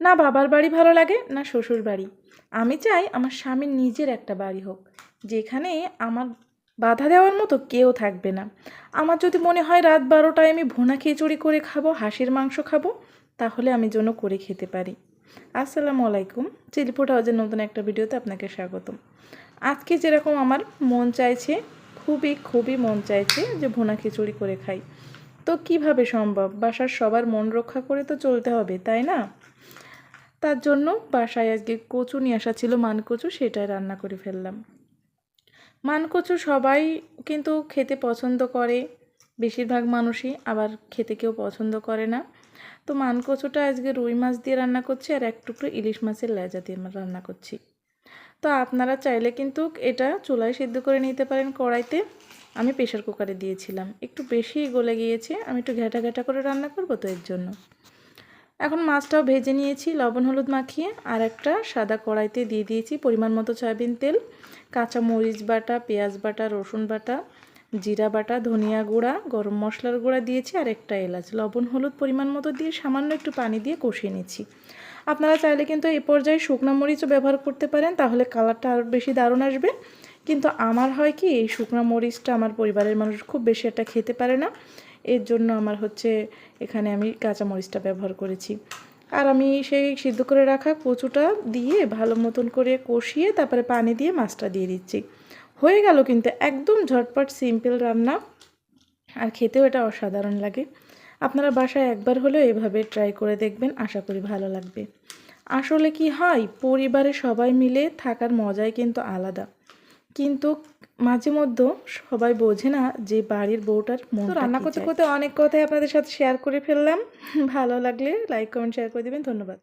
না বাবার বাড়ি ভালো লাগে, না শ্বশুর বাড়ি। আমি চাই আমার স্বামীর নিজের একটা বাড়ি হোক, যেখানে আমার বাধা দেওয়ার মতো কেউ থাকবে না। আমার যদি মনে হয় রাত বারোটায় আমি ভোনা খিচুড়ি করে খাব, হাঁসের মাংস খাব, তাহলে আমি জন্য করে খেতে পারি। আসসালামু আলাইকুম চিলিপুট হাউজের নতুন একটা ভিডিওতে আপনাকে স্বাগতম। আজকে যেরকম আমার মন চাইছে, খুবই খুবই মন চাইছে যে ভোনা খিচুড়ি করে খাই। তো কীভাবে সম্ভব? বাসার সবার মন রক্ষা করে তো চলতে হবে, তাই না? তার জন্য বাসায় আজকে কচু নিয়ে আসা ছিল মান কচু সেটাই রান্না করে ফেললাম। মান কচু সবাই কিন্তু খেতে পছন্দ করে, বেশিরভাগ মানুষই আবার খেতে কেউ পছন্দ করে না। তো মান কচুটা আজকে রুই মাছ দিয়ে রান্না করছি আর এক টুকরো ইলিশ মাছের লেজা দিয়ে রান্না করছি। তো আপনারা চাইলে কিন্তু এটা চুলায় সিদ্ধ করে নিতে পারেন কড়াইতে। আমি প্রেশার কুকারে দিয়েছিলাম। একটু বেশি গলে গিয়েছে, আমি একটু ঘেটা ঘেটা করে রান্না করব তো এর জন্য। এখন মাছটাও ভেজে নিয়েছি, লবণ, হলুদ মাখিয়ে, আর একটা সাদা কড়াইতে দিয়ে দিয়েছি পরিমাণ মতো সয়াবিন তেল, কাঁচা মরিচ বাটা, পেঁয়াজ বাটা, রসুন বাটা, জিরা বাটা, ধনিয়া গুঁড়া, গরম মশলার গুঁড়া দিয়েছি, আর একটা এলাচ, লবণ, হলুদ পরিমাণ মতো দিয়ে সামান্য একটু পানি দিয়ে কষিয়ে নিচ্ছি। আপনারা চাইলে কিন্তু এই পর্যায়ে শুকনো মরিচও ব্যবহার করতে পারেন, তাহলে কালারটা আরও বেশি দারুণ আসবে। কিন্তু আমার হয় কি, এই শুকনো মরিচটা আমার পরিবারের মানুষ খুব বেশি একটা খেতে পারে না। এর জন্য আমার হচ্ছে এখানে আমি কাঁচা মরিচটা ব্যবহার করেছি। আর আমি সেই সিদ্ধ করে রাখা কচুটা দিয়ে ভালো মতন করে কষিয়ে তারপরে পানি দিয়ে মাছটা দিয়ে দিচ্ছি। হয়ে গেল কিন্তু একদম ঝটপট সিম্পল রান্না। আর খেতেও এটা অসাধারণ লাগে। আপনারা বাসায় একবার হলেও এভাবে ট্রাই করে দেখবেন, আশা করি ভালো লাগবে। আসলে কি হয় পরিবারে সবাই মিলে থাকার মজাই কিন্তু আলাদা। কিন্তু মাঝে মধ্যে সবাই বোঝে না যে বাড়ির বউটার মন রান্না করতে করতে অনেক কথাই আপনাদের সাথে শেয়ার করে ফেললাম। ভালো লাগলে লাইক কমেন্ট শেয়ার করে দেবেন। ধন্যবাদ।